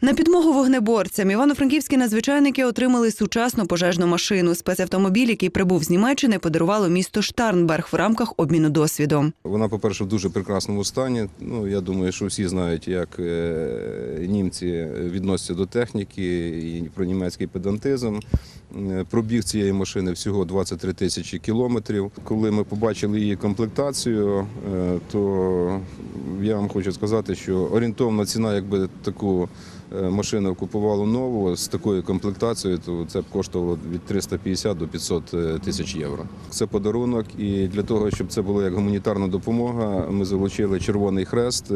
На підмогу вогнеборцям івано-франківські надзвичайники отримали сучасну пожежну машину. Спецавтомобіль, який прибув з Німеччини, подарувало місто Штарнберг в рамках обміну досвідом. Вона, по-перше, в дуже прекрасному стані. Ну, я думаю, що всі знають, як е, німці відносяться до техніки і про німецький педантизм. Е, Пробіг цієї машини всього 23 тисячі кілометрів. Коли ми побачили її комплектацію, е, то я вам хочу сказати, що орієнтовна ціна, якби таку е, машину купувало нову з такою комплектацією, то це б коштувало від 350 до 500 тисяч євро. Це подарунок, і для того, щоб це було як гуманітарна допомога, ми залучили Червоний Хрест.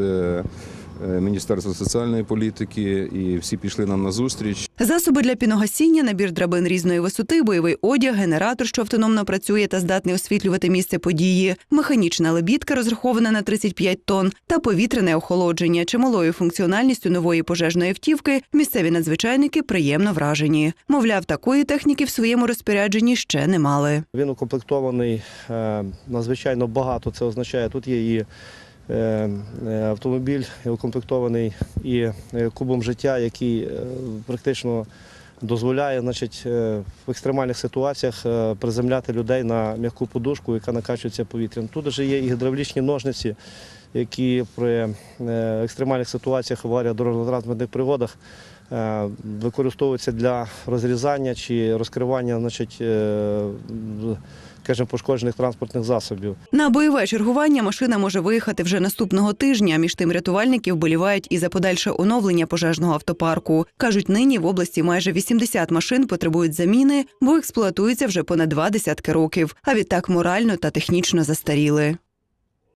Е, Міністерство соціальної політики і всі пішли нам на зустріч. Засоби для піногасіння, набір драбин різної висоти, бойовий одяг, генератор, що автономно працює та здатний освітлювати місце події, механічна лебідка, розрахована на 35 тонн, та повітряне охолодження. Чималою функціональністю нової пожежної автівки місцеві надзвичайники приємно вражені. Мовляв, такої техніки в своєму розпорядженні ще не мали. Він укомплектований е, надзвичайно багато. Це означає, тут є і автомобіль укомплектований і е, кубом життя, який е, практично дозволяє значить, е, в екстремальних ситуаціях е, приземляти людей на м'яку подушку, яка накачується повітрям. Тут же є і гідравлічні ножниці, які при е, екстремальних ситуаціях аварія дорожньо-транспортних пригодах е, використовуються для розрізання чи розкривання значить, е, скажімо, пошкоджених транспортних засобів. На бойове чергування машина може виїхати вже наступного тижня. Між тим рятувальники вболівають і за подальше оновлення пожежного автопарку. кажуть, нині в області майже 80 машин потребують заміни, бо експлуатуються вже понад два десятки років. А відтак морально та технічно застаріли.